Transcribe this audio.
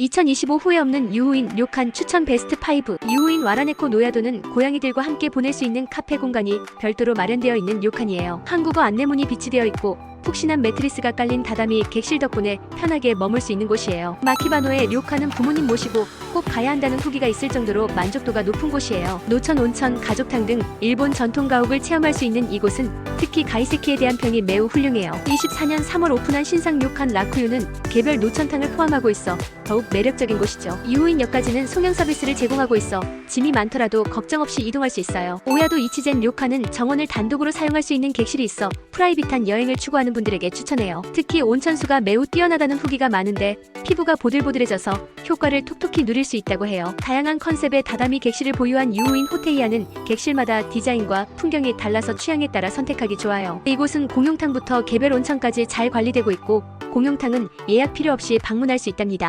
2025 후회 없는 유후인 료칸 추천 베스트 5 유후인 와라네코 노야도는 고양이들과 함께 보낼 수 있는 카페 공간이 별도로 마련되어 있는 료칸이에요. 한국어 안내문이 비치되어 있고 푹신한 매트리스가 깔린 다다미 객실 덕분에 편하게 머물 수 있는 곳이에요. 마키바노의 료칸은 부모님 모시고 꼭 가야 한다는 후기가 있을 정도로 만족도가 높은 곳이에요. 노천, 온천, 가족탕 등 일본 전통 가옥을 체험할 수 있는 이곳은 특히 가이세키에 대한 평이 매우 훌륭해요. 24년 3월 오픈한 신상 료칸 라쿠유는 개별 노천탕을 포함하고 있어 더욱 매력적인 곳이죠. 유후인역까지는 송영 서비스를 제공하고 있어 짐이 많더라도 걱정 없이 이동할 수 있어요. 오야도 이치젠 료칸은 정원을 단독으로 사용할 수 있는 객실이 있어 프라이빗한 여행을 추구하는 분들에게 추천해요. 특히 온천수가 매우 뛰어나다는 후기가 많은데 피부가 보들보들해져서 효과를 톡톡히 누릴 수 있다고 해요. 다양한 컨셉의 다다미 객실을 보유한 유후인 호테이아는 객실마다 디자인과 풍경이 달라서 취향에 따라 선택하기 좋아요. 이곳은 공용탕부터 개별 온천까지 잘 관리되고 있고 공용탕은 예약 필요 없이 방문할 수 있답니다.